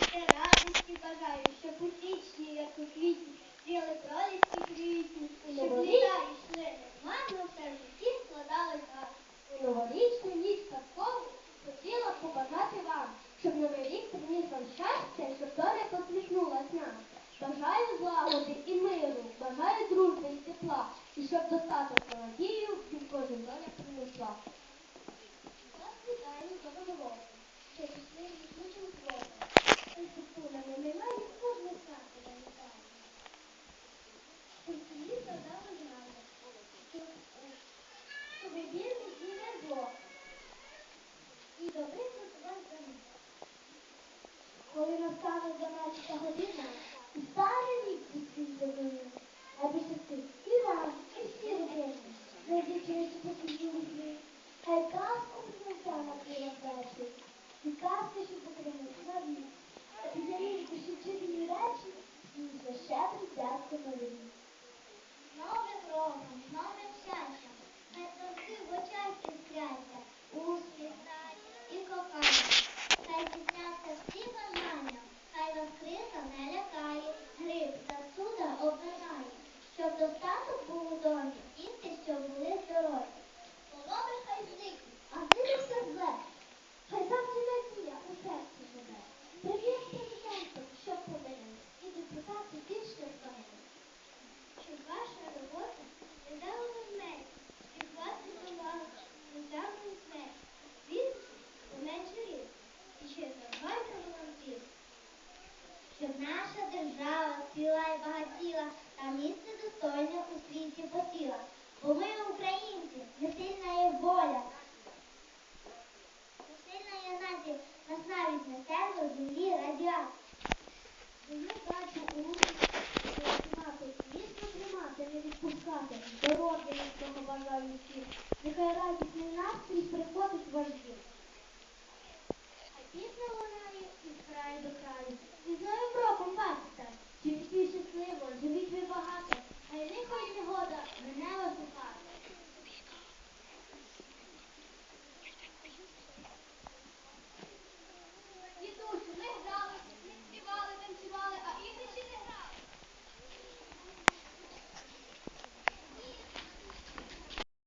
щастя, радості бажаю, щоб у січні, як у квітні, цвіли проліски квітні, щоб літа йшли нормально, все в житті складалось гарно. У новорічну ніч казкову хотіла побажати вам, щоб новий рік приніс вам щастя, щоб доля посміхнулась нам. Бажаю злагоди і миру, бажаю дружби і тепла, і щоб достаток та надію в кожен доля принесла. Вас вітаю з Новим Коли настане 12 година, і старий рік до них, аби щастив і вам, і всі родини, найдячуючи посвітні вікни, хай казку принесе на крила плечі, і казки, що покинуть на вік, а після рік душі чарівні речі, і за щедрий дядько новий. Новим роком, новим щастям, наша держава ціла і багатіла, та місце достойне у світі посіла. Бо ми, українці, не сильна є воля. Не сильна є нація, нас навіть не терпо землі у руки тримати, не відпускати. Здоров'я цього бажаю всім. Нехай радісний настрій приходить в ваш щасливо, любіть ви багато.